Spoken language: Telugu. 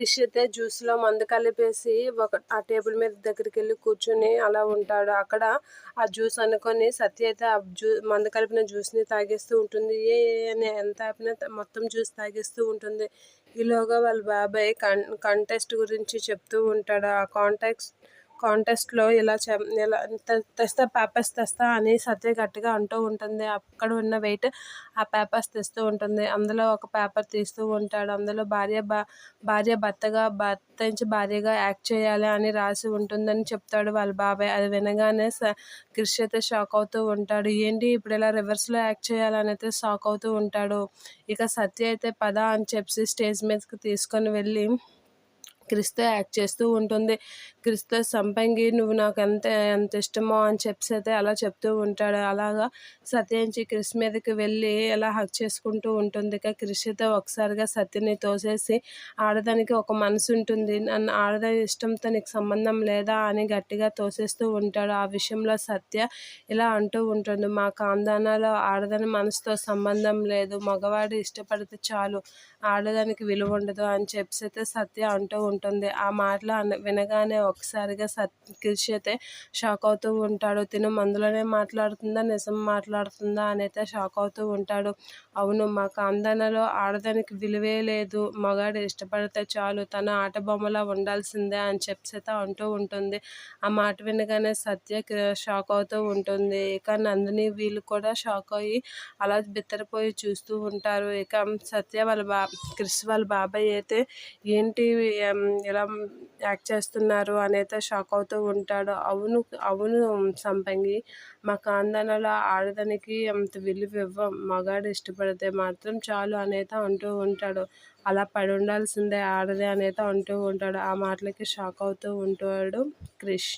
ఫిష్ అయితే జ్యూస్లో మందు కలిపేసి ఒక ఆ టేబుల్ మీద దగ్గరికి వెళ్ళి కూర్చుని అలా ఉంటాడు. అక్కడ ఆ జ్యూస్ అనుకొని సత్య అయితే ఆ జ్యూ మందు కలిపిన జ్యూస్ని తాగేస్తూ ఉంటుంది. ఏ అని ఎంత ఆపినా మొత్తం జ్యూస్ తాగేస్తూ ఉంటుంది. ఈలోగా వాళ్ళ బాబాయ్ కన్ కాంటెస్ట్ గురించి చెప్తూ ఉంటాడు. ఆ కాంటాక్ట్స్ కాంటెస్ట్లో ఇలా చె ఇలా తె- తెస్తా పేపర్స్ తెస్తా అని సత్య గట్టిగా అంటూ ఉంటుంది. అక్కడ ఉన్న వెయిట్ ఆ పేపర్స్ తెస్తూ ఉంటుంది. అందులో ఒక పేపర్ తీస్తూ ఉంటాడు. అందులో భార్య భార్య భర్తగా భర్త నుంచి భార్యగా యాక్ట్ చేయాలి అని రాసి ఉంటుందని చెప్తాడు వాళ్ళ బాబాయ్. అది వినగానే స క్రిష్ అయితే షాక్ అవుతూ ఉంటాడు. ఏంటి ఇప్పుడు ఇలా రివర్స్లో యాక్ట్ చేయాలని అయితే షాక్ అవుతూ ఉంటాడు. ఇక సత్య అయితే పద అని చెప్పి స్టేజ్ మీదకి తీసుకొని వెళ్ళి క్రిస్తే యాక్ట్ చేస్తూ ఉంటుంది. క్రిస్తో సంపంగి నువ్వు నాకు ఎంత ఎంత ఇష్టమో అని చెప్పి అయితే అలా చెప్తూ ఉంటాడు. అలాగా సత్యంచి క్రిస్ మీదకి వెళ్ళి అలా హక్ చేసుకుంటూ ఉంటుంది. ఇక క్రిస్ ఒకసారిగా సత్యని తోసేసి ఆడదానికి ఒక మనసు ఉంటుంది. నన్ను ఆడదాని ఇష్టంతో నీకు సంబంధం లేదా అని గట్టిగా తోసేస్తూ ఉంటాడు. ఆ విషయంలో సత్య ఇలా అంటూ ఉంటుంది. మా కాందానాలో ఆడదాని మనసుతో సంబంధం లేదు. మగవాడు ఇష్టపడితే చాలు. ఆడదానికి విలువ ఉండదు అని చెప్పి అయితే సత్య అంటూ ఉంటుంది. ఆ మాటలు అన వినగానే ఒకసారిగా సత్ అయితే షాక్ అవుతూ ఉంటాడు. తిను మందులోనే మాట్లాడుతుందా నిజం మాట్లాడుతుందా అని అయితే షాక్ అవుతూ ఉంటాడు. అవును మా కాందనలో ఆడదానికి విలువే లేదు. మగాడు ఇష్టపడితే చాలు తన ఆట బొమ్మలా ఉండాల్సిందే అని చెప్పి అంటూ ఉంటుంది. ఆ మాట వినగానే సత్య షాక్ అవుతూ ఉంటుంది. ఇక నందిని వీళ్ళు కూడా షాక్ అయ్యి అలా బిత్తరపోయి చూస్తూ ఉంటారు. ఇక సత్య వాళ్ళ బా క్రిస్ వాళ్ళ బాబాయ్ అయితే ఏంటి ఎం, ఇలా యాక్ట్ చేస్తున్నారు అని అయితే షాక్ అవుతూ ఉంటాడు. అవును అవును సంపంగి మా కాందనలో ఆడదానికి అంత విలువ ఇవ్వం మగాడు ఇష్టపడితే మాత్రం చాలు అనేది అంటూ ఉంటాడు. అలా పడి ఉండాల్సిందే ఆడదే అనేది అంటూ ఉంటాడు. ఆ మాటలకి షాక్ అవుతూ ఉంటాడు క్రిష్.